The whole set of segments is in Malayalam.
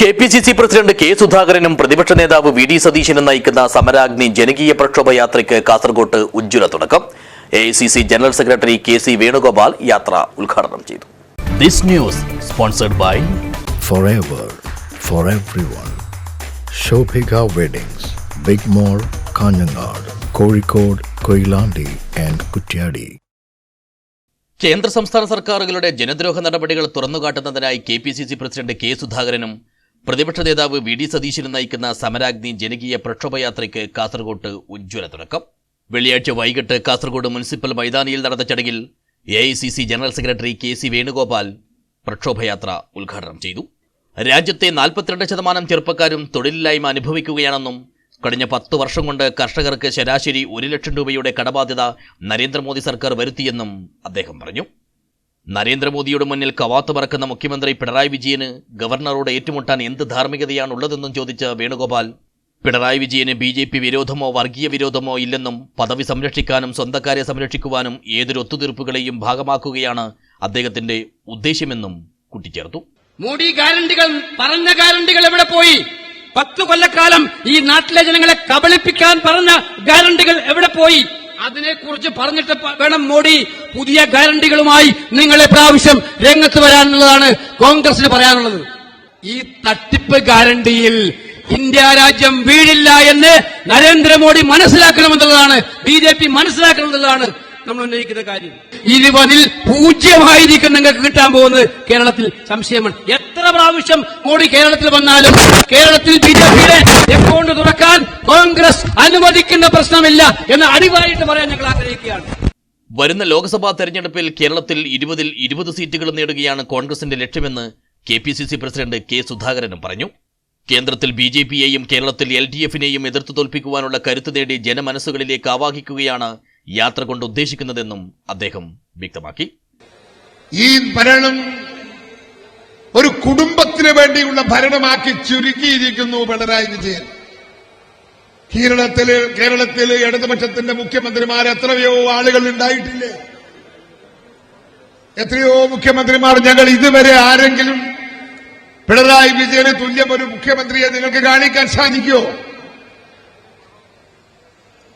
K P C C president K സുധാകരനും പ്രതിപക്ഷ നേതാവ് വി ഡി സതീശനും നയിക്കുന്ന സമരാഗ്നി ജനകീയ പ്രക്ഷോഭ യാത്രയ്ക്ക് കാസർകോട്ട് ഉജ്ജ്വല തുടക്കം. A I C C general secretary K C Venugopal യാത്ര ഉദ്ഘാടനം ചെയ്തു. This news sponsored by forever for everyone Shobhika weddings big mall Kanhangad Kozhikode Koyilandy and Kuttiadi കേന്ദ്ര സംസ്ഥാന സർക്കാരുകളുടെ ജനദ്രോഹ നടപടികൾ തുറന്നുകാട്ടുന്നതിനായി K P C C president K സുധാകരനും പ്രതിപക്ഷ നേതാവ് വി ഡി സതീശനും നയിക്കുന്ന സമരാഗ്നി ജനകീയ പ്രക്ഷോഭയാത്രയ്ക്ക് കാസർഗോട്ട് ഉജ്ജ്വല തുടക്കം. വെള്ളിയാഴ്ച വൈകിട്ട് കാസർഗോഡ് മുനിസിപ്പൽ മൈതാനിയിൽ നടന്ന ചടങ്ങിൽ A general secretary K C Venugopal പ്രക്ഷോഭയാത്ര ഉദ്ഘാടനം ചെയ്തു. രാജ്യത്തെ നാൽപ്പത്തിരണ്ട് ശതമാനം ചെറുപ്പക്കാരും തൊഴിലില്ലായ്മ അനുഭവിക്കുകയാണെന്നും കഴിഞ്ഞ പത്ത് വർഷം കൊണ്ട് കർഷകർക്ക് ശരാശരി ഒരു ലക്ഷം രൂപയുടെ കടബാധ്യത നരേന്ദ്രമോദി സർക്കാർ വരുത്തിയെന്നും അദ്ദേഹം പറഞ്ഞു. നരേന്ദ്രമോദിയുടെ മുന്നിൽ കവാത്ത് പറക്കുന്ന മുഖ്യമന്ത്രി പിണറായി വിജയന് ഗവർണറോട് ഏറ്റുമുട്ടാൻ എന്ത് ധാർമ്മികതയാണുള്ളതെന്നും ചോദിച്ച വേണുഗോപാൽ. പിണറായി വിജയന് ബി ജെ പി വിരോധമോ വർഗീയ വിരോധമോ ഇല്ലെന്നും പദവി സംരക്ഷിക്കാനും സ്വന്തക്കാരെ സംരക്ഷിക്കുവാനും ഏതൊരു ഒത്തുതീർപ്പുകളെയും ഭാഗമാക്കുകയാണ് അദ്ദേഹത്തിന്റെ ഉദ്ദേശ്യമെന്നും കൂട്ടിച്ചേർത്തു. മോഡി ഗ്യാരണ്ടികൾ പറഞ്ഞ ഗ്യാരണ്ടികൾ എവിടെ പോയി? പത്തു കൊല്ലക്കാലം ഈ നാട്ടിലെ ജനങ്ങളെ കബളിപ്പിക്കാൻ പറഞ്ഞ ഗ്യാരണ്ടികൾ എവിടെ പോയി? അതിനെക്കുറിച്ച് പറഞ്ഞിട്ട് വേണം മോഡി പുതിയ ഗ്യാരണ്ടികളുമായി നിങ്ങളെ പ്രാവശ്യം രംഗത്ത് വരാനുള്ളതാണ് കോൺഗ്രസിന് പറയാനുള്ളത്. ഈ തട്ടിപ്പ് ഗ്യാരണ്ടിയിൽ ഇന്ത്യ രാജ്യം വീഴില്ല എന്ന് നരേന്ദ്രമോദി മനസ്സിലാക്കണമെന്നുള്ളതാണ്. ബി ജെ പി മനസ്സിലാക്കണമെന്നുള്ളതാണ്. നമ്മൾ ഉന്നയിക്കുന്ന കാര്യം. ഇരുപതിൽ പൂജ്യമായിരിക്കും നിങ്ങൾക്ക് കിട്ടാൻ പോകുന്നത് കേരളത്തിൽ. സംശയമാണ്. എത്ര പ്രാവശ്യം മോഡി കേരളത്തിൽ വന്നാലും കേരളത്തിൽ ബി ജെ പിയുടെ അക്കൗണ്ട് തുറക്കാൻ കോൺഗ്രസ് അനുവദിക്കുന്ന പ്രശ്നമില്ല എന്ന് അടിവായിട്ട് പറയാൻ ഞങ്ങൾ ആഗ്രഹിക്കുകയാണ്. വരുന്ന ലോക്സഭാ തെരഞ്ഞെടുപ്പിൽ കേരളത്തിൽ ഇരുപതിൽ ഇരുപത് സീറ്റുകൾ നേടുകയാണ് കോൺഗ്രസിന്റെ ലക്ഷ്യമെന്ന് K P C C president K സുധാകരനും പറഞ്ഞു. കേന്ദ്രത്തിൽ ബി ജെ പിയെയും കേരളത്തിൽ എൽ ഡി എഫിനെയും എതിർത്ത് തോൽപ്പിക്കുവാനുള്ള കരുത്ത് നേടി ജനമനസ്സുകളിലേക്ക് ആവാഹിക്കുകയാണ് യാത്ര കൊണ്ട് ഉദ്ദേശിക്കുന്നതെന്നും അദ്ദേഹം വ്യക്തമാക്കി. ഈ ഭരണം ഒരു കുടുംബത്തിന് വേണ്ടിയുള്ള ഭരണമാക്കി ചുരുക്കിയിരിക്കുന്നു പിണറായി വിജയൻ. കേരളത്തിൽ കേരളത്തിൽ ഇടതുപക്ഷത്തിന്റെ മുഖ്യമന്ത്രിമാർ എത്രയോ ആളുകൾ ഉണ്ടായിട്ടില്ലേ? എത്രയോ മുഖ്യമന്ത്രിമാർ ഞങ്ങൾ ഇതുവരെ ആരെങ്കിലും പിണറായി വിജയന് തുല്യം ഒരു മുഖ്യമന്ത്രിയെ നിങ്ങൾക്ക് കാണിക്കാൻ സാധിക്കുമോ?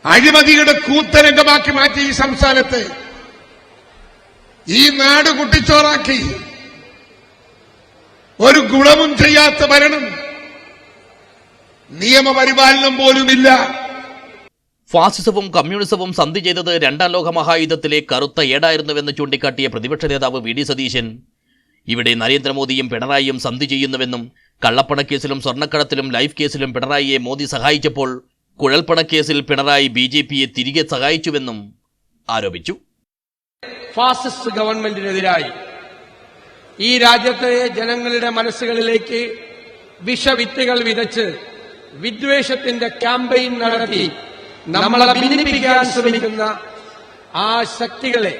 അഴിമതിയുടെ കൂത്തരംഗമാക്കി മാറ്റി ഈ സംസ്ഥാനത്തെ. ഈ നാട് കുട്ടിച്ചോറാക്കി. ഒരു ഗുണവും ചെയ്യാത്ത ഭരണം. നിയമപരിപാലനം പോലുമില്ല. ഫാസിസവും കമ്മ്യൂണിസവും സന്ധി ചെയ്തത് രണ്ടാം ലോക മഹായുദ്ധത്തിലെ കറുത്ത ഏടായിരുന്നുവെന്ന് ചൂണ്ടിക്കാട്ടിയ പ്രതിപക്ഷ നേതാവ് വി ഡി സതീശൻ. ഇവിടെ നരേന്ദ്രമോദിയും പിണറായിയും സന്ധി ചെയ്യുന്നുവെന്നും കള്ളപ്പണക്കേസിലും സ്വർണക്കടത്തിലും ലൈഫ് കേസിലും പിണറായിയെ മോദി സഹായിച്ചപ്പോൾ കുഴൽപ്പണക്കേസിൽ പിണറായി ബി ജെ പിയെ തിരികെ സഹായിച്ചുവെന്നും ആരോപിച്ചു. ഫാസിസ്റ്റ് ഗവൺമെന്റിനെതിരായി ഈ രാജ്യത്തെ ജനങ്ങളുടെ മനസ്സുകളിലേക്ക് വിഷവിത്തുകൾ വിതച്ച് വിദ്വേഷത്തിന്റെ ക്യാമ്പയിൻ നടത്തി നമ്മളെ ഭിന്നിപ്പിക്കാൻ ശ്രമിക്കുന്ന ആ ശക്തികളെ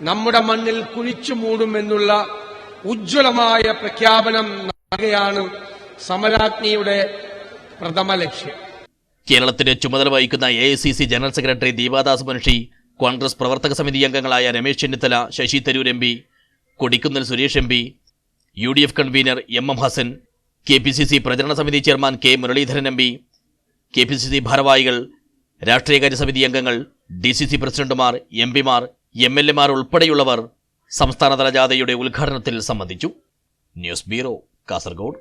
നമ്മുടെ മണ്ണിൽ കുഴിച്ചു മൂടുമെന്നുള്ള ഉജ്ജ്വലമായ പ്രഖ്യാപനം നൽകുകയാണ് സമരാജ്ഞിയുടെ പ്രഥമ ലക്ഷ്യം. കേരളത്തിന്റെ ചുമതല വഹിക്കുന്ന A general secretary Deepa Das Munshi Congress പ്രവർത്തക സമിതി അംഗങ്ങളായ Ramesh Chennithala Shashi Tharoor M P Kodikunnil Suresh M P U D F convener M M Hassan K P C C പ്രചരണ സമിതി chairman K Muraleedharan M P K P C C ഭാരവാഹികൾ രാഷ്ട്രീയകാര്യ സമിതി അംഗങ്ങൾ ഡി സി സി പ്രസിഡന്റുമാർ എം പിമാർ എം എൽ എമാർ ഉൾപ്പെടെയുള്ളവർ സംസ്ഥാനതല ജാഥയുടെ ഉദ്ഘാടനത്തിൽ സംബന്ധിച്ചു. News bureau Kasaragod.